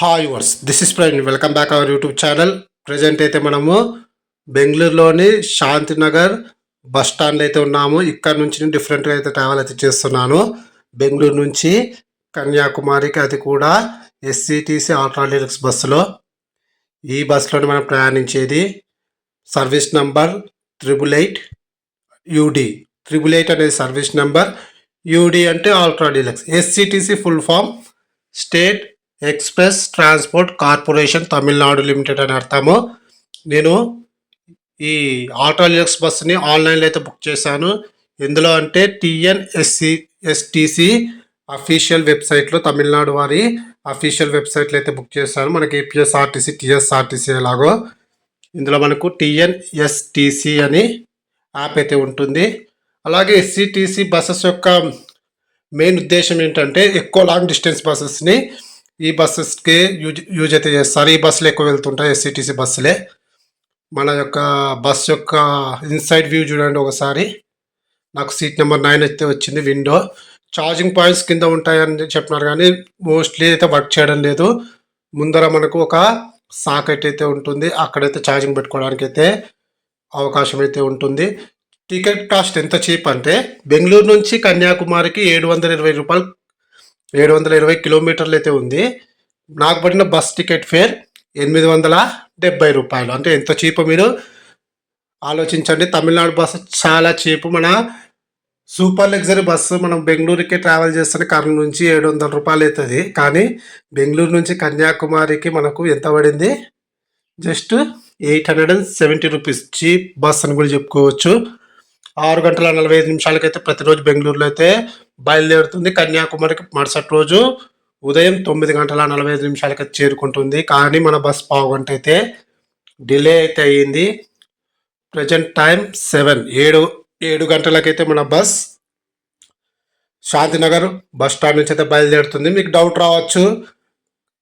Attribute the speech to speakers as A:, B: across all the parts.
A: Hi verse this is ప్రైన్ welcome back our YouTube channel present అయితే మనము బెంగళూరులోని Shantinagar bus స్టాండ్లో అయితే ఉన్నాము. ఇక్కడ నుంచి నేను డిఫరెంట్గా అయితే ట్రావెల్ అయితే చేస్తున్నాను. బెంగళూరు నుంచి కన్యాకుమారికి అది కూడా ఎస్సిటిసి ఆల్ట్రాలిక్స్ బస్సులో ఈ బస్సులోనే మనం ప్రయాణించేది. Service number triple eight UD triple eight అనేది సర్వీస్ నెంబర్ యూడి అంటే ultra deluxe SETC full form state express transport corporation Tamil Nadu limited అని అర్థము. నేను ఈ ఆటో డీలక్స్ బస్సుని ఆన్లైన్లో అయితే బుక్ చేశాను. ఎందులో అంటే టిఎన్ఎస్సి ఎస్టిసి అఫీషియల్ వెబ్సైట్లో తమిళనాడు వారి అఫీషియల్ వెబ్సైట్లో అయితే బుక్ చేశాను. మనకి ఏపీఎస్ఆర్టీసీ టిఎస్ఆర్టీసీ ఎలాగో. ఇందులో మనకు టిఎన్ఎస్టిసి అని యాప్ అయితే ఉంటుంది. అలాగే ఎస్సిటిసి బస్సెస్ యొక్క మెయిన్ ఉద్దేశం ఏంటంటే ఎక్కువ లాంగ్ డిస్టెన్స్ బస్సెస్ని ఈ బస్సెస్కి యూజ్ యూజ్ అయితే చేస్తారు. ఈ బస్సులు ఎక్కువ వెళ్తుంటాయి ఎస్సిటిసి బస్సులే. మన యొక్క బస్ యొక్క ఇన్సైడ్ వ్యూ చూడండి ఒకసారి. నాకు సీట్ నెంబర్ నైన్ అయితే వచ్చింది విండో ఛార్జింగ్ పాయింట్స్ కింద ఉంటాయని చెప్పినారు కానీ మోస్ట్లీ అయితే వర్క్ చేయడం లేదు. ముందర మనకు ఒక సాకెట్ అయితే ఉంటుంది అక్కడైతే ఛార్జింగ్ పెట్టుకోవడానికి అయితే అవకాశం అయితే ఉంటుంది. టికెట్ కాస్ట్ ఎంత చీప్ అంటే బెంగళూరు నుంచి కన్యాకుమారికి ఏడు వందల ఇరవై రూపాయలు ఏడు వందల ఇరవై కిలోమీటర్లు అయితే ఉంది. నాకు పడిన బస్ టికెట్ ఫేర్ ఎనిమిది వందల డెబ్బై రూపాయలు. అంటే ఎంత చీప్ మీరు? ఆలోచించండి తమిళనాడు బస్సు చాలా చీప్. మన సూపర్ లగ్జరీ బస్సు మనం బెంగళూరుకి ట్రావెల్ చేస్తే కర్నూలు నుంచి ఏడు వందల రూపాయలు అవుతుంది కానీ బెంగళూరు నుంచి కన్యాకుమారికి మనకు ఎంత పడింది? Just eight hundred and seventy rupees. Cheap bus అని కూడా చెప్పుకోవచ్చు. ఆరు గంటల నలభై ఐదు నిమిషాలకైతే ప్రతిరోజు బెంగళూరులో అయితే బయలుదేరుతుంది కన్యాకుమారికి మరుసటి రోజు ఉదయం తొమ్మిది గంటల నలభై ఐదు నిమిషాలకి చేరుకుంటుంది. కానీ మన బస్ పావు గంట అయితే డిలే అయితే అయ్యింది. ప్రజెంట్ టైం సెవెన్ ఏడు ఏడు గంటలకైతే మన బస్ శాంతినగర్ బస్ స్టాండ్ నుంచి అయితే బయలుదేరుతుంది. మీకు డౌట్ రావచ్చు.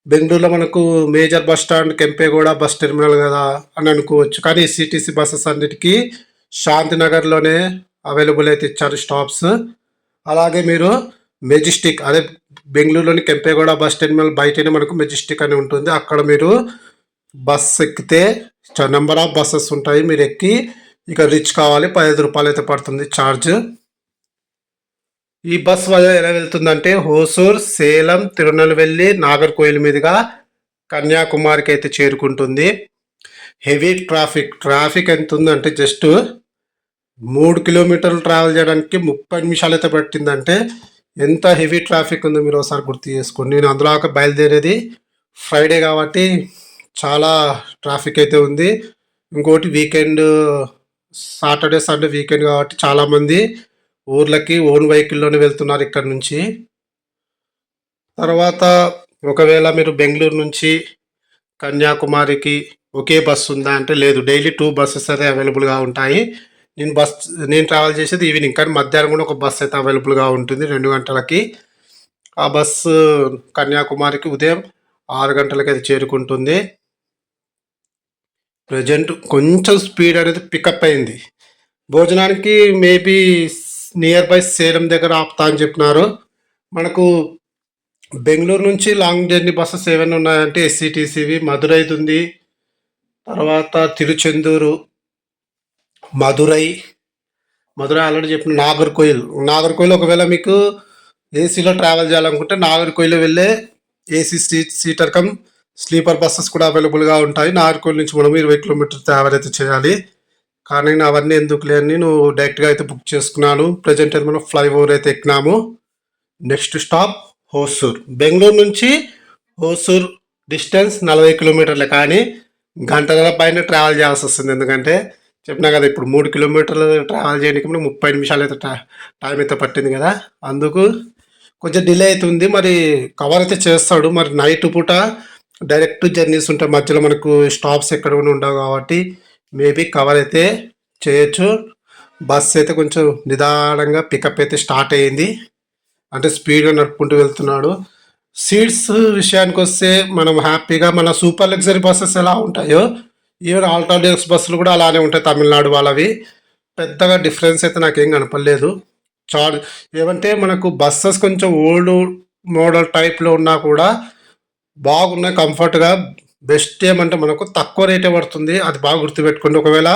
A: బెంగళూరులో మనకు major bus stand Kempegowda bus terminal కదా అని అనుకోవచ్చు. కానీ సిటీసీ బస్సెస్ అన్నిటికీ శాంతినగర్లోనే అవైలబుల్ అయితే ఇచ్చారు స్టాప్స్. అలాగే మీరు మెజిస్టిక్ అదే బెంగళూరులోని కెంపేగౌడ బస్ టెర్మినల్ బయటనే మనకు మెజిస్టిక్ అని ఉంటుంది. అక్కడ మీరు బస్ ఎక్కితే నెంబర్ ఆఫ్ బస్సెస్ ఉంటాయి. మీరు ఎక్కి ఇక రిచ్ కావాలి. పదిహేను రూపాయలు అయితే పడుతుంది ఛార్జ్ ఈ బస్ వల్ల ఎలా వెళ్తుందంటే హోసూర్ సేలం తిరునెల్వేలి నాగర్కోయిల్ మీదుగా కన్యాకుమారికి అయితే చేరుకుంటుంది. హెవీ ట్రాఫిక్ ట్రాఫిక్ ఎంత ఉందంటే జస్ట్ మూడు కిలోమీటర్లు ట్రావెల్ చేయడానికి ముప్పై నిమిషాలు అయితే పట్టిందంటే ఎంత హెవీ ట్రాఫిక్ ఉందో మీరు ఒకసారి గుర్తు చేసుకోండి. నేను అందులో బయలుదేరేది ఫ్రైడే కాబట్టి చాలా ట్రాఫిక్ అయితే ఉంది. ఇంకోటి వీకెండ్ సాటర్డే సండే వీకెండ్ కాబట్టి చాలామంది ఊర్లకి ఓన్ వెహికల్లోనే వెళ్తున్నారు ఇక్కడ నుంచి. తర్వాత ఒకవేళ మీరు బెంగళూరు నుంచి కన్యాకుమారికి ఒకే బస్సు ఉందా అంటే లేదు. డైలీ టూ బస్సెస్ అయితే అవైలబుల్గా ఉంటాయి. నేను బస్ నేను ట్రావెల్ చేసేది ఈవినింగ్ కానీ మధ్యాహ్నం కూడా ఒక బస్ అయితే అవైలబుల్గా ఉంటుంది రెండు గంటలకి. ఆ బస్సు కన్యాకుమారికి ఉదయం ఆరు గంటలకి అది చేరుకుంటుంది. ప్రజెంట్ కొంచెం స్పీడ్ అనేది పికప్ అయింది. భోజనానికి మేబీ నియర్ బై సేలం దగ్గర ఆపుతా అని చెప్పినారు. మనకు బెంగళూరు నుంచి లాంగ్ జర్నీ బస్సెస్ ఏమైనా ఉన్నాయంటే ఎస్సీటీసీవి మధురైది ఉంది తర్వాత తిరుచెందూరు మధురై. మధురై ఆల్రెడీ చెప్పిన నాగర్కోయిల్. నాగర్కోయిల్ ఒకవేళ మీకు ఏసీలో ట్రావెల్ చేయాలనుకుంటే నాగర్కోయిల్ వెళ్ళే AC seat seater cum sleeper buses కూడా అవైలబుల్గా ఉంటాయి. నాగర్కోయిల్ నుంచి మనం ఇరవై కిలోమీటర్ ట్రావెల్ అయితే చేయాలి. కానీ అవన్నీ ఎందుకు లేని నువ్వు డైరెక్ట్గా అయితే బుక్ చేసుకున్నాను. ప్రజెంట్ అయితే మనం ఫ్లైఓవర్ అయితే ఎక్కినాము. Next stop Hosur. బెంగళూరు నుంచి హోసూర్ డిస్టెన్స్ నలభై కిలోమీటర్లే. కానీ గంటల పైన ట్రావెల్ చేయాల్సి వస్తుంది. ఎందుకంటే చెప్పినా కదా ఇప్పుడు మూడు కిలోమీటర్లు ట్రావెల్ చేయడానికి మనకు ముప్పై నిమిషాలు అయితే టై టైం అయితే పట్టింది కదా. అందుకు కొంచెం డిలే అవుతుంది. మరి కవర్ అయితే చేస్తాడు. మరి నైట్ పూట డైరెక్ట్ జర్నీస్ ఉంటాయి మధ్యలో మనకు స్టాప్స్ ఎక్కడ కూడా ఉండవు కాబట్టి మేబీ కవర్ అయితే చేయొచ్చు. బస్ అయితే కొంచెం నిదానంగా పికప్ అయితే స్టార్ట్ అయ్యింది అంటే స్పీడ్గా నడుపుకుంటూ వెళ్తున్నాడు. సీట్స్ విషయానికి వస్తే మనం హ్యాపీగా మన సూపర్ లగ్జరీ బస్సెస్ ఎలా ఉంటాయో ఈవెన్ ఆల్టర్నేటివ్స్ బస్సులు కూడా అలానే ఉంటాయి తమిళనాడు వాళ్ళవి. పెద్దగా డిఫరెన్స్ అయితే నాకేం కనపడలేదు. చార్జ్ ఏమంటే మనకు బస్సెస్ కొంచెం ఓల్డ్ మోడల్ టైప్లో ఉన్నా కూడా బాగున్నాయి కంఫర్ట్గా బెస్ట్ ఏమంటే మనకు తక్కువ రేటే పడుతుంది అది బాగా గుర్తుపెట్టుకోండి. ఒకవేళ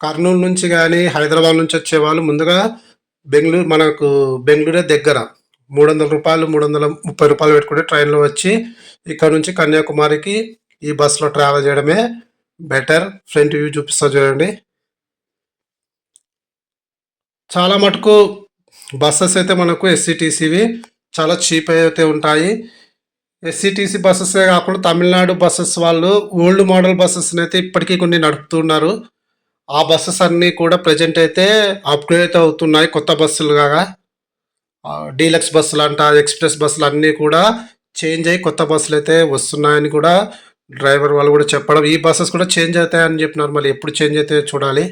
A: కర్నూలు నుంచి కానీ హైదరాబాద్ నుంచి వచ్చే వాళ్ళు ముందుగా బెంగళూరు మనకు బెంగళూరే దగ్గర. మూడు వందల రూపాయలు మూడు వందల ముప్పై రూపాయలు పెట్టుకుంటే ట్రైన్లో వచ్చి ఇక్కడ నుంచి కన్యాకుమారికి ఈ బస్సులో ట్రావెల్ చేయడమే బెటర్. ఫ్రంట్ వ్యూ చూపిస్తా చూడండి. చాలా మటుకు బస్సెస్ అయితే మనకు ఎస్సీటీసీవి చాలా చీప్ అయితే ఉంటాయి. ఎస్సిటీసీ బస్సెసే కాకుండా తమిళనాడు బస్సెస్ వాళ్ళు ఓల్డ్ మోడల్ బస్సెస్ అయితే ఇప్పటికీ కొన్ని నడుపుతున్నారు. ఆ బస్సెస్ అన్నీ కూడా ప్రజెంట్ అయితే అప్గ్రేడ్ అవుతున్నాయి కొత్త బస్సులు కాగా డీలక్స్ బస్సులు అంట ఎక్స్ప్రెస్ బస్సులు అన్నీ కూడా చేంజ్ అయ్యి కొత్త బస్సులు అయితే వస్తున్నాయని కూడా డ్రైవర్ వాళ్ళు కూడా చెప్పడం ఈ బస్సెస్ కూడా చేంజ్ అవుతాయని చెప్పినారు. మళ్ళీ ఎప్పుడు చేంజ్ అవుతాయో చూడాలి.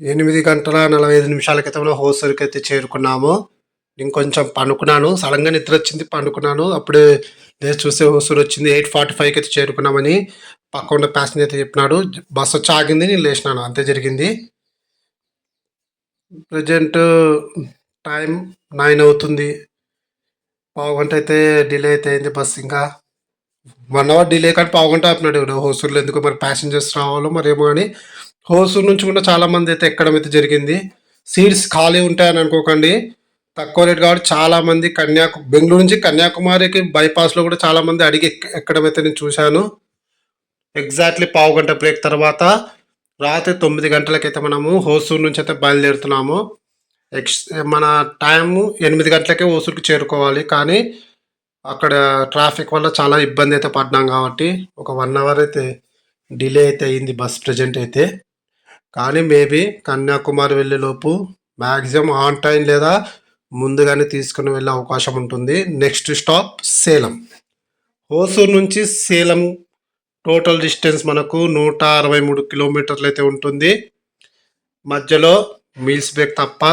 A: ఎనిమిది గంటల నలభై ఐదు నిమిషాల క్రితంలో హోసర్కి అయితే చేరుకున్నాము. కొంచెం పండుకున్నాను. సడన్గా నిద్ర వచ్చింది పండుకున్నాను. అప్పుడు లేచి చూస్తే హోసూరు వచ్చింది ఎయిట్ ఫార్టీ ఫైవ్కి అయితే చేరుకున్నామని పక్క ఉన్న ప్యాసింజర్ అయితే చెప్పినాడు. బస్సు వచ్చి ఆగింది నేను లేచినాను. అంతే జరిగింది. ప్రజెంట్ టైం నైన్ అవుతుంది. పావు గంట అయితే డిలే అయితే అయింది బస్సు ఇంకా. వన్ అవర్ డిలే కానీ పావు గంట ఆపినాడు హోసూరులో. ఎందుకు మరి ప్యాసింజర్స్ రావాలో మరి ఏమో అని హోసూర్ నుంచి కూడా చాలా మంది అయితే ఎక్కడం అయితే జరిగింది. సీట్స్ ఖాళీ ఉంటాయని అనుకోకండి. తక్కువ రేట్ కాబట్టి చాలా మంది కన్యాకు బెంగళూరు నుంచి కన్యాకుమారికి బైపాస్లో కూడా చాలా మంది అడిగి ఎక్కడం అయితే నేను చూశాను. ఎగ్జాక్ట్లీ పావు గంట బ్రేక్ తర్వాత రాత్రి తొమ్మిది గంటలకైతే మనము హోసూరు నుంచి అయితే బయలుదేరుతున్నాము. ఎక్స్ మన టైము ఎనిమిది గంటలకే హోసూరుకి చేరుకోవాలి. కానీ అక్కడ ట్రాఫిక్ వల్ల చాలా ఇబ్బంది అయితే పడ్డాం కాబట్టి ఒక వన్ అవర్ అయితే డిలే అయితే అయింది బస్ ప్రజెంట్ అయితే. కానీ మేబీ కన్యాకుమారి వెళ్ళే లోపు మ్యాక్సిమం ఆన్ టైం లేదా ముందుగానే తీసుకుని వెళ్ళే అవకాశం ఉంటుంది. Next stop Salem. హోసూర్ నుంచి సేలం టోటల్ డిస్టెన్స్ మనకు నూట అరవై మూడు కిలోమీటర్లు అయితే ఉంటుంది. మధ్యలో మీల్స్ బ్రేక్ తప్ప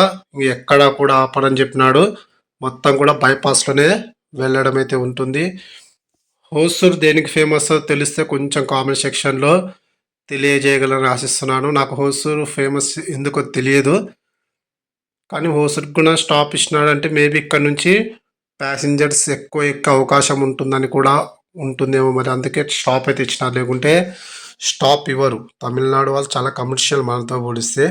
A: ఎక్కడా కూడా ఆపడని చెప్పినాడు. మొత్తం కూడా బైపాస్లోనే వెళ్ళడం అయితే ఉంటుంది. హోసూర్ దేనికి ఫేమస్ తెలిస్తే కొంచెం కామెంట్ సెక్షన్లో తెలియజేయగలని ఆశిస్తున్నాను. నాకు హోసూరు ఫేమస్ ఎందుకో తెలియదు. కానీ హోసూర్ కూడా స్టాప్ ఇచ్చినాడంటే మేబీ ఇక్కడ నుంచి ప్యాసింజర్స్ ఎక్కువ ఎక్కువ అవకాశం ఉంటుందని కూడా ఉంటుందేమో మరి. అందుకే స్టాప్ అయితే ఇచ్చినారు. లేకుంటే స్టాప్ ఇవ్వరు. తమిళనాడు వాళ్ళు చాలా కమర్షియల్ మనతో పోలిస్తే.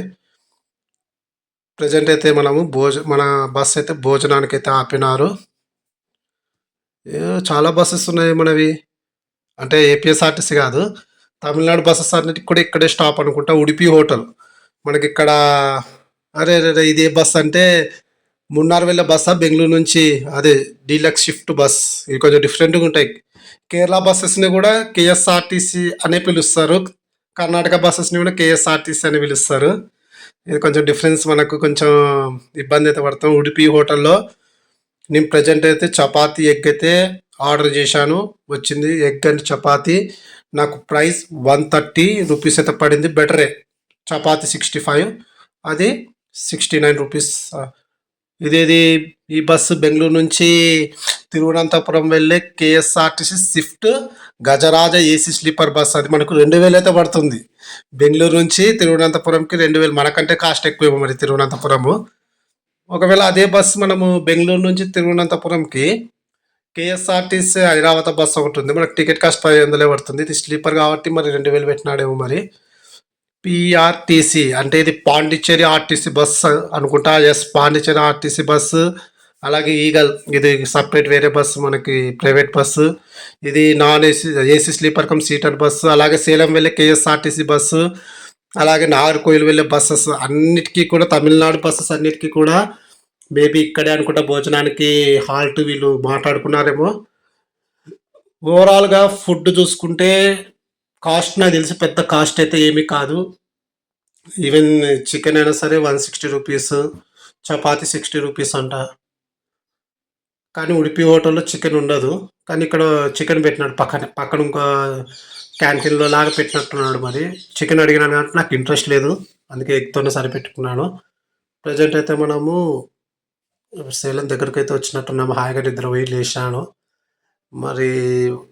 A: ప్రజెంట్ అయితే మనము భోజ మన బస్ అయితే భోజనానికి అయితే ఆపినారు. చాలా బస్సెస్ ఉన్నాయి మనవి. అంటే ఏపీఎస్ఆర్టీసీ కాదు. తమిళనాడు బస్సెస్ అన్నిటికి కూడా ఇక్కడే స్టాప్ అనుకుంటా. ఉడిపి హోటల్. మనకి ఇక్కడ అరే అరే, ఇదే ఇది ఏ బస్ అంటే మున్నార్ వెళ్ళే బస్సా? బెంగళూరు నుంచి అదే డీలక్స్ షిఫ్ట్ బస్. ఇవి కొంచెం డిఫరెంట్గా ఉంటాయి. కేరళ బస్సెస్ని కూడా కేఎస్ఆర్టీసీ అనే పిలుస్తారు. కర్ణాటక బస్సెస్ని కూడా కేఎస్ఆర్టీసీ అని పిలుస్తారు. ఇది కొంచెం డిఫరెన్స్ మనకు కొంచెం ఇబ్బంది అయితే పడతాం. ఉడిపి హోటల్లో నేను ప్రజెంట్ అయితే చపాతీ ఎగ్ అయితే ఆర్డర్ చేశాను. వచ్చింది ఎగ్ అండ్ చపాతీ. నాకు ప్రైస్ వన్ థర్టీ రూపీస్ అయితే పడింది. బెటరే చపాతీ సిక్స్టీ ఫైవ్ అది సిక్స్టీ నైన్ రూపీస్ ఇదేది ఈ బస్సు బెంగళూరు నుంచి తిరువనంతపురం వెళ్ళే KSRTC Swift Gajaraja AC sleeper bus. అది మనకు రెండు వేలు అయితే పడుతుంది. బెంగళూరు నుంచి తిరువనంతపురంకి రెండు వేలు. మనకంటే కాస్ట్ ఎక్కువ మరి తిరువనంతపురము. ఒకవేళ అదే బస్సు మనము బెంగళూరు నుంచి తిరువనంతపురంకి కేఎస్ఆర్టీసీ ఐరావత బస్సు ఒకటి ఉంది. మనకు టికెట్ కాస్ట్ పది వందలే పడుతుంది. ఇది స్లీపర్ కాబట్టి మరి రెండు వేలు పెట్టినాడేమో మరి. పిఆర్టీసీ అంటే ఇది పాండిచ్చేరి ఆర్టీసీ బస్ అనుకుంటా. ఎస్ పాండిచ్చేరి ఆర్టీసీ బస్సు అలాగే ఈగల్ ఇది సపరేట్ వేరే బస్సు మనకి ప్రైవేట్ బస్సు ఇది non AC AC sleeper cum seater bus అలాగే సేలం వెళ్ళే కేఎస్ఆర్టీసీ బస్సు అలాగే నాగర్కోయిల్ వెళ్ళే బస్సెస్ అన్నిటికీ కూడా తమిళనాడు బస్సెస్ అన్నిటికీ కూడా మేబీ ఇక్కడే అనుకుంటా భోజనానికి హాల్ట్ వీళ్ళు మాట్లాడుకున్నారేమో. ఓవరాల్గా ఫుడ్ చూసుకుంటే కాస్ట్ నాకు తెలిసి పెద్ద కాస్ట్ అయితే ఏమీ కాదు. ఈవెన్ చికెన్ అయినా సరే one sixty rupees chapati sixty rupees అంట. కానీ ఉడిపి హోటల్లో చికెన్ ఉండదు. కానీ ఇక్కడ చికెన్ పెట్టినాడు పక్కన పక్కన ఇంకో క్యాంటీన్లో లాగా పెట్టినట్టున్నాడు మరి. చికెన్ అడిగినాను కాబట్టి నాకు ఇంట్రెస్ట్ లేదు. అందుకే ఎగ్తోనే సరిపెట్టుకున్నాను. ప్రజెంట్ అయితే మనము సేలం దగ్గరికి అయితే వచ్చినట్టున్నాము. హాయిగా నిద్ర పోయి లేచాను. మరి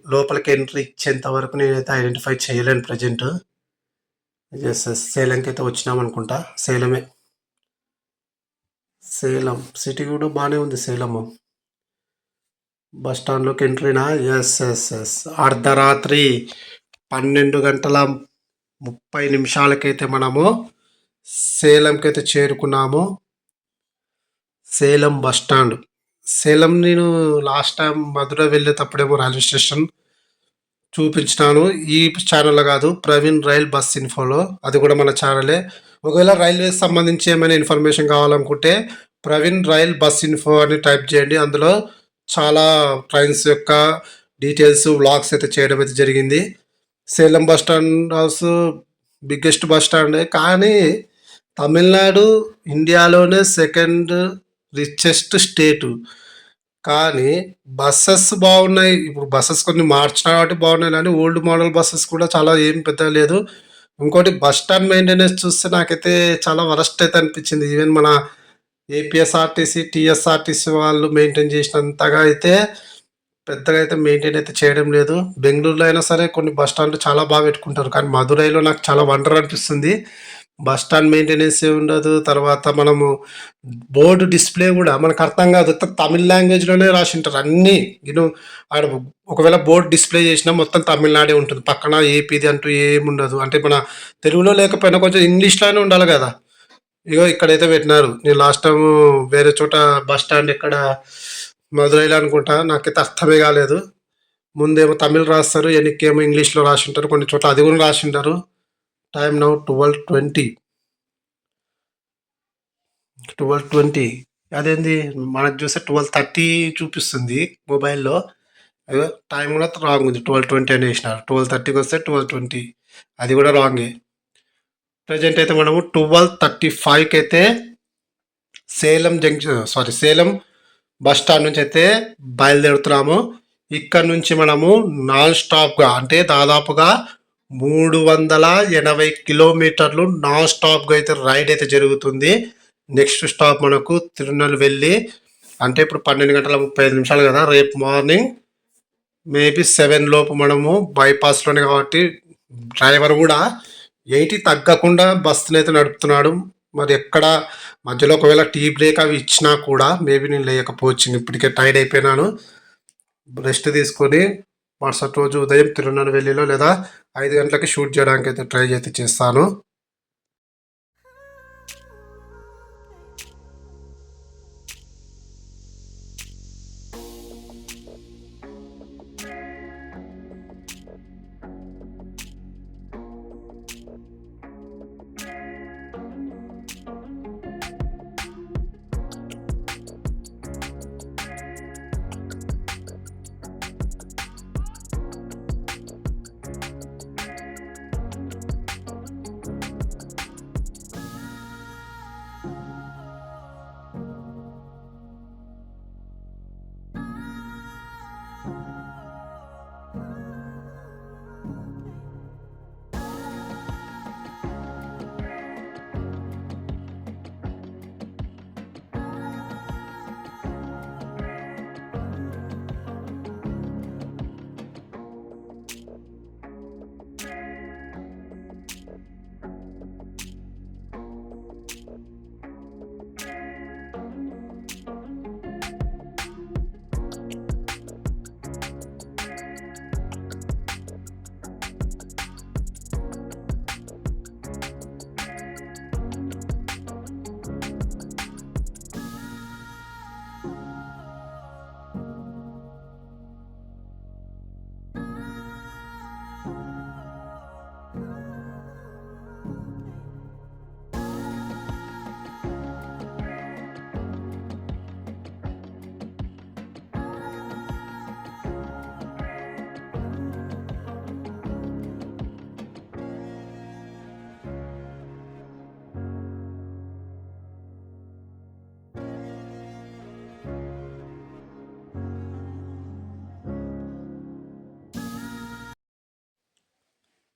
A: లోపలికి ఎంట్రీ ఇచ్చేంత వరకు నేనైతే ఐడెంటిఫై చేయలేను ప్రజెంట్. ఎస్ ఎస్ సేలంకి అయితే వచ్చినాం అనుకుంటా. సేలమే. సేలం. సిటీ కూడా బాగానే ఉంది సేలము. బస్ స్టాండ్లోకి ఎంట్రీనా? Yes yes yes. అర్ధరాత్రి. పన్నెండు గంటల ముప్పై నిమిషాలకైతే మనము సేలంకి అయితే చేరుకున్నాము. Salem bus stand. సేలం నేను లాస్ట్ టైం మధుర వెళ్ళేటప్పుడేమో రైల్వే స్టేషన్ చూపించినాను. ఈ ఛానల్లో కాదు ప్రవీణ్ రైల్ బస్ ఇన్ఫోలో. అది కూడా మన ఛానలే ఒకవేళ రైల్వే సంబంధించి ఏమైనా ఇన్ఫర్మేషన్ కావాలనుకుంటే ప్రవీణ్ రైల్ బస్ ఇన్ఫో అని టైప్ చేయండి. అందులో చాలా ట్రైన్స్ యొక్క డీటెయిల్స్ వ్లాగ్స్ అయితే చేయడం అయితే జరిగింది. Salem bus stand house biggest bus స్టాండే. కానీ తమిళనాడు ఇండియాలోనే సెకండ్ రిచెస్ట్ స్టేటు కానీ బస్సెస్ బాగున్నాయి. ఇప్పుడు బస్సెస్ కొన్ని మార్చిన కాబట్టి బాగున్నాయి. కానీ ఓల్డ్ మోడల్ బస్సెస్ కూడా చాలా ఏం పెద్ద లేదు. ఇంకోటి బస్ స్టాండ్ మెయింటెనెన్స్ చూస్తే నాకైతే చాలా వరస్ట్ అయితే అనిపించింది. ఈవెన్ మన ఏపీఎస్ఆర్టీసీ టీఎస్ఆర్టీసీ వాళ్ళు మెయింటైన్ చేసినంతగా అయితే పెద్దగా అయితే మెయింటైన్ అయితే చేయడం లేదు. బెంగళూరులో అయినా సరే కొన్ని బస్ స్టాండ్లు చాలా బాగా పెట్టుకుంటారు. కానీ మదురైలో నాకు చాలా వండర్ అనిపిస్తుంది. బస్ స్టాండ్ మెయింటెనెన్స్ ఏ ఉండదు. తర్వాత మనము బోర్డు డిస్ప్లే కూడా మనకు అర్థం కాదు. తమిళ లాంగ్వేజ్లోనే రాసి ఉంటారు అన్నీ నేను ఆడ ఒకవేళ బోర్డు డిస్ప్లే చేసినా మొత్తం తమిళనాడే ఉంటుంది. పక్కన ఏపీది అంటూ ఏమి ఉండదు. అంటే మన తెలుగులో లేకపోయినా కొంచెం ఇంగ్లీష్లోనే ఉండాలి కదా. ఇగో ఇక్కడైతే పెట్టినారు. నేను లాస్ట్ టైం వేరే చోట బస్ స్టాండ్ ఎక్కడ మధురైలో అనుకుంటా నాకైతే అర్థమే కాలేదు. ముందేమో తమిళ్ రాస్తారు వెనక్కేమో ఇంగ్లీష్లో రాసి ఉంటారు కొన్ని చోట్ల అది కూడా రాసి ఉంటారు time now twelve twenty twelve twenty అదేంది? మనకు చూస్తే ట్వెల్వ్ థర్టీ చూపిస్తుంది మొబైల్లో. టైం కూడా రాంగ్ ఉంది. ట్వెల్వ్ ట్వంటీ అని వేసినారు. ట్వెల్వ్ థర్టీకి వస్తే ట్వెల్వ్ ట్వంటీ అది కూడా రాంగే ప్రజెంట్ అయితే మనము ట్వెల్వ్ థర్టీ ఫైవ్కి అయితే Salem junction sorry Salem bus stand నుంచి అయితే బయలుదేరుతున్నాము. ఇక్కడ నుంచి మనము నాన్ స్టాప్గా అంటే దాదాపుగా మూడు వందల ఎనభై కిలోమీటర్లు నాన్ స్టాప్గా అయితే రైడ్ అయితే జరుగుతుంది. నెక్స్ట్ స్టాప్ మనకు తిరునల్వెల్లి అంటే ఇప్పుడు పన్నెండు గంటల ముప్పై ఐదు నిమిషాలు కదా రేపు మార్నింగ్ మేబీ సెవెన్ లోపు మనము బైపాస్లోనే కాబట్టి డ్రైవర్ కూడా ఎయిటీ తగ్గకుండా బస్సునైతే అయితే నడుపుతున్నాడు. మరి ఎక్కడ మధ్యలో ఒకవేళ టీ బ్రేక్ అవి ఇచ్చినా కూడా మేబీ నేను లేకపోవచ్చు ఇప్పటికే టైర్డ్ అయిపోయినాను. రెస్ట్ తీసుకొని మరుసటి రోజు ఉదయం తిరునల్వెల్లిలో లేదా ఐదు గంటలకి షూట్ చేయడానికి అయితే ట్రై అయితే చేస్తాను.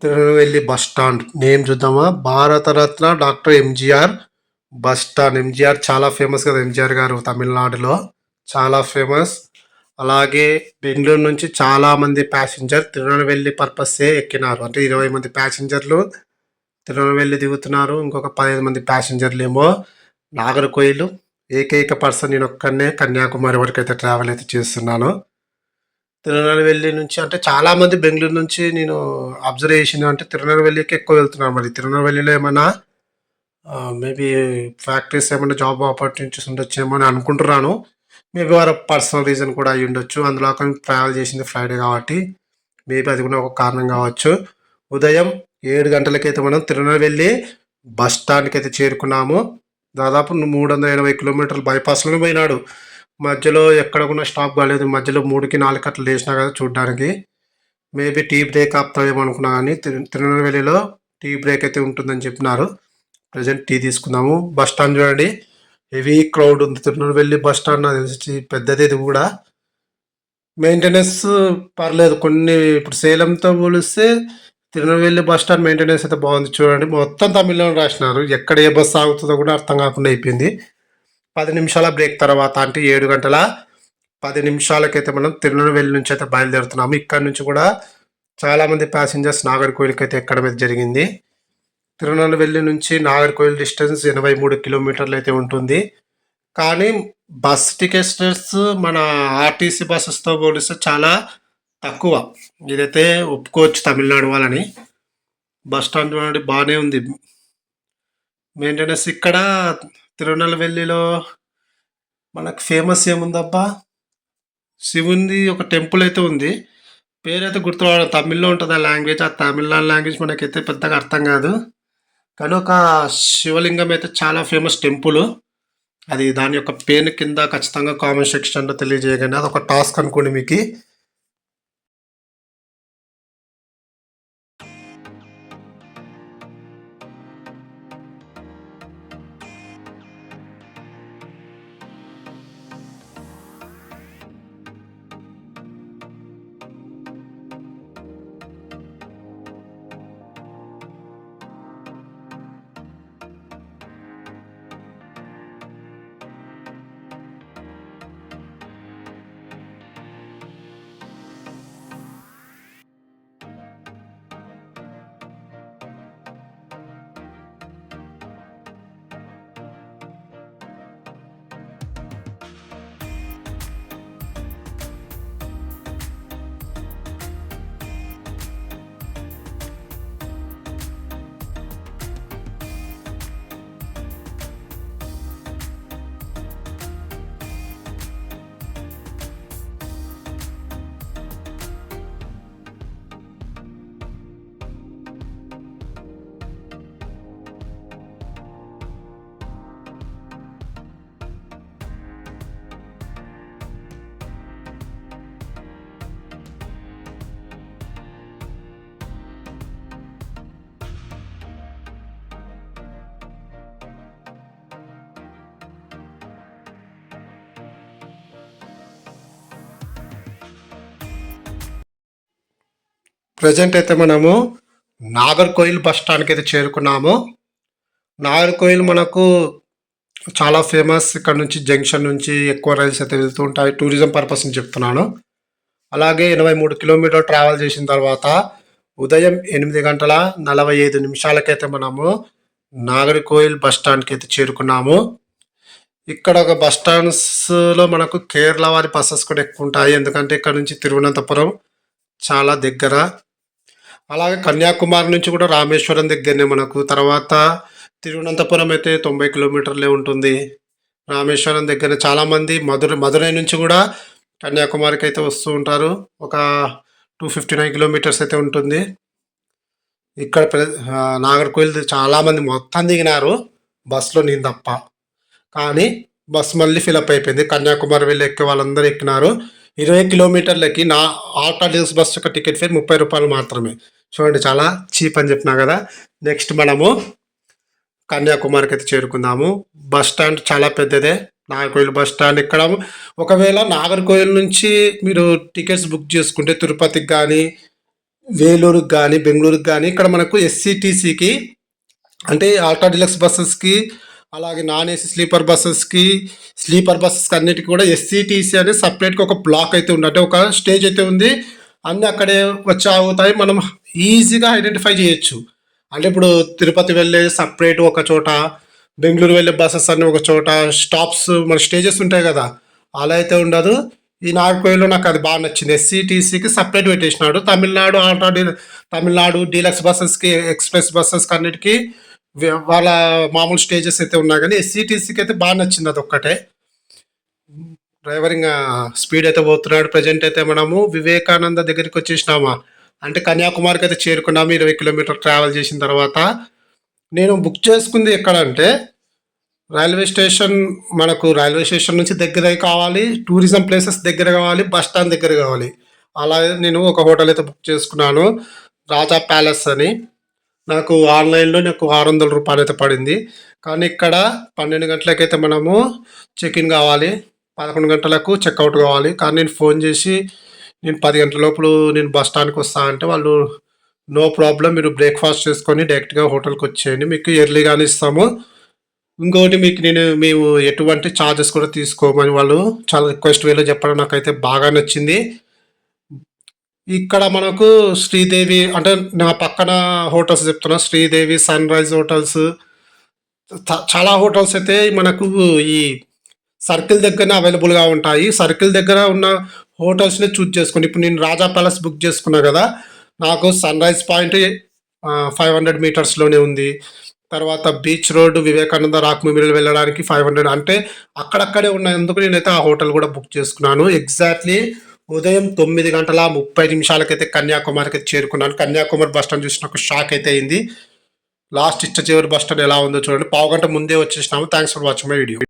A: Tirunelveli bus stand. నేమ్ చూద్దామా? Bharat Ratna doctor MGR bus stand. MGR చాలా ఫేమస్ కదా ఎంజిఆర్ గారు తమిళనాడులో. చాలా ఫేమస్. అలాగే బెంగళూరు నుంచి చాలా మంది ప్యాసింజర్ తిరునెల్వేలి పర్పస్సే ఎక్కినారు. అంటే ఇరవై మంది ప్యాసింజర్లు తిరునెల్వేలి దిగుతున్నారు. ఇంకొక పదిహేను మంది ప్యాసింజర్లు ఏమో నాగర్కోయిల్. ఏకైక పర్సన్ నేను ఒక్కనే కన్యాకుమారి వరకు అయితే ట్రావెల్ అయితే చేస్తున్నాను. తిరునెల్వేలి నుంచి అంటే చాలా మంది బెంగళూరు నుంచి నేను అబ్జర్వ్ చేసిన అంటే తిరునెల్వేలికి ఎక్కువ వెళ్తున్నాను మరి. తిరునెల్వేలిలో ఏమైనా మేబీ ఫ్యాక్టరీస్ ఏమైనా జాబ్ ఆపర్చునిటీస్ ఉండొచ్చేమో అని అనుకుంటున్నాను. మేబీ వారు పర్సనల్ రీజన్ కూడా అయ్యి ఉండొచ్చు. అందులో ట్రావెల్ చేసింది ఫ్రైడే కాబట్టి మేబీ అది కూడా ఒక కారణం కావచ్చు. ఉదయం ఏడు గంటలకైతే మనం తిరునెల్వేలి బస్ స్టాండ్కి అయితే చేరుకున్నాము. దాదాపు మూడు వందల ఎనభై కిలోమీటర్లు బైపాస్లోనే పోయినాడు. మధ్యలో ఎక్కడ కూడా స్టాప్ కాలేదు. మధ్యలో మూడుకి నాలుగు అట్లా లేచినా కదా చూడడానికి. మేబీ టీ బ్రేక్ ఆపుతామేమో అనుకున్నా కానీ తిరునెల్వేలిలో టీ బ్రేక్ అయితే ఉంటుందని చెప్పినారు. ప్రజెంట్ టీ తీసుకుందాము. బస్ స్టాండ్ చూడండి. హెవీ క్రౌడ్ ఉంది. తిరునెల్వేలి బస్ స్టాండ్ నాకు తెలిసి పెద్దది ఇది కూడా. మెయింటెనెన్స్ పర్లేదు. కొన్ని ఇప్పుడు సేలంతో పోలిస్తే తిరునెల్వేలి బస్ స్టాండ్ మెయింటెనెన్స్ అయితే బాగుంది. చూడండి. మొత్తం తమిళనాడు రాసినారు. ఎక్కడ ఏ బస్సు ఆగుతుందో కూడా అర్థం కాకుండా అయిపోయింది. పది నిమిషాల బ్రేక్ తర్వాత అంటే ఏడు గంటల పది నిమిషాలకైతే మనం తిరునెల్వేలి నుంచి అయితే బయలుదేరుతున్నాము. ఇక్కడ నుంచి కూడా చాలామంది ప్యాసింజర్స్ నాగర్కోయిల్కి అయితే ఎక్కడం అయితే జరిగింది? తిరునెల్వేలి నుంచి నాగర్కోయిల్ డిస్టెన్స్ ఎనభై మూడు కిలోమీటర్లు అయితే ఉంటుంది. కానీ బస్ టికెట్స్ మన ఆర్టీసీ బస్సెస్తో పోలిస్తే చాలా తక్కువ. ఇదైతే ఒప్పుకోవచ్చు తమిళనాడు వాళ్ళని. బస్ స్టాండ్ బాగానే ఉంది. మెయింటెనెన్స్ ఇక్కడ తిరునెల్వేలిలో మనకు ఫేమస్ ఏముందబ్బా? శివుంది ఒక టెంపుల్ అయితే ఉంది. పేరైతే గుర్తురావడం. తమిళ్ళో ఉంటుంది ఆ లాంగ్వేజ్? ఆ తమిళనాడు లాంగ్వేజ్ మనకైతే పెద్దగా అర్థం కాదు. కానీ ఒక శివలింగం అయితే చాలా ఫేమస్ టెంపుల్. అది దాని యొక్క పేరు కింద ఖచ్చితంగా కామెంట్ సెక్షన్లో తెలియజేయగానే అది ఒక టాస్క్ అనుకోండి మీకు. ప్రజెంట్ అయితే మనము నాగర్కోయిల్ బస్ స్టాండ్కి అయితే చేరుకున్నాము. నాగర్కోయిల్ మనకు చాలా ఫేమస్. ఇక్కడ నుంచి జంక్షన్ నుంచి ఎక్కువ రైల్స్ అయితే వెళ్తూ ఉంటాయి. టూరిజం పర్పస్ అని చెప్తున్నాను. అలాగే ఎనభై మూడు కిలోమీటర్ ట్రావెల్ చేసిన తర్వాత ఉదయం ఎనిమిది గంటల నలభై ఐదు నిమిషాలకైతే మనము నాగర్కోయిల్ బస్ స్టాండ్కి అయితే చేరుకున్నాము. ఇక్కడ ఒక బస్ స్టాండ్స్లో మనకు కేరళ వారి బస్సెస్ కూడా ఎక్కువ ఉంటాయి. ఎందుకంటే ఇక్కడ నుంచి తిరువనంతపురం చాలా దగ్గర అలాగే కన్యాకుమారి నుంచి కూడా రామేశ్వరం దగ్గరనే మనకు. తర్వాత తిరువనంతపురం అయితే తొంభై కిలోమీటర్లే ఉంటుంది. రామేశ్వరం దగ్గర చాలామంది మధుర మధురై నుంచి కూడా కన్యాకుమారికి అయితే వస్తూ ఉంటారు. ఒక టూ ఫిఫ్టీ నైన్ కిలోమీటర్స్ అయితే ఉంటుంది. ఇక్కడ ప్ర- నాగర్కోయిల్ చాలామంది మొత్తం దిగినారు. బస్సులో నేను తప్ప. కానీ బస్ మళ్ళీ ఫిలప్ అయిపోయింది. కన్యాకుమారి వెళ్ళి ఎక్కే వాళ్ళందరూ ఎక్కినారు. ఇరవై కిలోమీటర్లకి నా ఆటో డీల్స్ బస్ యొక్క టికెట్ ఫేర్ ముప్పై రూపాయలు మాత్రమే. చూడండి చాలా చీప్ అని చెప్పినా కదా. నెక్స్ట్ మనము కన్యాకుమారికి అయితే చేరుకుందాము. బస్ స్టాండ్ చాలా పెద్దదే. నాగర్కోయిల్ బస్ స్టాండ్ ఇక్కడ ఒకవేళ నాగర్కోయిల్ నుంచి మీరు టికెట్స్ బుక్ చేసుకుంటే తిరుపతికి కానీ వేలూరుకి కానీ బెంగళూరుకి కానీ ఇక్కడ మనకు ఎస్సీటీసీకి అంటే ఆల్టా డిలక్స్ బస్సెస్కి అలాగే నాన్ ఏసీ స్లీపర్ బస్సెస్కి స్లీపర్ బస్సెస్కి అన్నిటికీ కూడా ఎస్సీటీసీ అనే సపరేట్గా ఒక బ్లాక్ అయితే ఉంది. అంటే ఒక స్టేజ్ అయితే ఉంది. అన్నీ అక్కడే వచ్చి ఆగుతాయి మనం ఈజీగా ఐడెంటిఫై చేయొచ్చు. అంటే ఇప్పుడు తిరుపతి వెళ్ళే సపరేట్ ఒక చోట బెంగళూరు వెళ్ళే బస్సెస్ అన్ని ఒక చోట స్టాప్స్ మన స్టేజెస్ ఉంటాయి కదా అలా అయితే ఉండదు. ఈ నాగర్కోయిల్లో నాకు అది బాగా నచ్చింది. ఎస్సీటీసీకి సపరేట్ పెట్టేసినాడు. తమిళనాడు ఆటో డీ తమిళనాడు డీలక్స్ బస్సెస్కి ఎక్స్ప్రెస్ బస్సెస్కి అన్నిటికీ వాళ్ళ మామూలు స్టేజెస్ అయితే ఉన్నాయి. కానీ ఎస్సీటీసీకి అయితే బాగా నచ్చింది అది ఒక్కటే డ్రైవరింగ్ స్పీడ్ అయితే పోతున్నాడు. ప్రజెంట్ అయితే మనము వివేకానంద దగ్గరికి వచ్చేసినామా. అంటే కన్యాకుమారికి అయితే చేరుకున్నాము. ఇరవై కిలోమీటర్ ట్రావెల్ చేసిన తర్వాత నేను బుక్ చేసుకుంది ఎక్కడ అంటే రైల్వే స్టేషన్ మనకు రైల్వే స్టేషన్ నుంచి దగ్గర కావాలి. టూరిజం ప్లేసెస్ దగ్గర కావాలి. బస్ స్టాండ్ దగ్గర కావాలి. అలా నేను ఒక హోటల్ అయితే బుక్ చేసుకున్నాను. రాజా ప్యాలెస్ అని. నాకు ఆన్లైన్లో నాకు ఆరు వందల రూపాయలు అయితే పడింది. కానీ ఇక్కడ పన్నెండు గంటలకైతే మనము చెక్ ఇన్ కావాలి. పదకొండు గంటలకు చెక్అవుట్ కావాలి. కానీ నేను ఫోన్ చేసి నేను పది గంటల లోపల నేను బస్ స్టాండ్కి వస్తా అంటే వాళ్ళు నో ప్రాబ్లం మీరు బ్రేక్ఫాస్ట్ చేసుకొని డైరెక్ట్గా హోటల్కి వచ్చేయండి. మీకు ఎర్లీగానే ఇస్తాము. ఇంకోటి మీకు నేను మేము ఎటువంటి ఛార్జెస్ కూడా తీసుకోమని వాళ్ళు చాలా రిక్వెస్ట్ వేలో చెప్పడం నాకైతే బాగా నచ్చింది. ఇక్కడ మనకు శ్రీదేవి అంటే నా పక్కన హోటల్స్ చెప్తున్నా. శ్రీదేవి సన్ రైజ్ హోటల్స్ చాలా హోటల్స్ అయితే మనకు ఈ సర్కిల్ దగ్గరనే అవైలబుల్గా ఉంటాయి. సర్కిల్ దగ్గర ఉన్న హోటల్స్ని చూజ్ చేసుకోండి ఇప్పుడు నేను రాజా ప్యాలెస్ బుక్ చేసుకున్నా కదా నాకు sunrise point five hundred మీటర్స్లోనే ఉంది. తర్వాత beach road Vivekananda rock memorial వెళ్ళడానికి ఫైవ్ హండ్రెడ్ అంటే అక్కడక్కడే ఉన్నందుకు నేనైతే ఆ హోటల్ కూడా బుక్ చేసుకున్నాను. ఎగ్జాక్ట్లీ ఉదయం తొమ్మిది గంటల ముప్పై నిమిషాలకైతే కన్యాకుమారికి చేరుకున్నాను. కన్యాకుమారి బస్ స్టాండ్ చూసి నాకు షాక్ అయితే అయింది. లాస్ట్ ఇష్ట చివరి బస్ స్టాండ్ ఎలా ఉందో చూడండి. పావు గంట ముందే వచ్చేసినాము. Thanks for watching my video.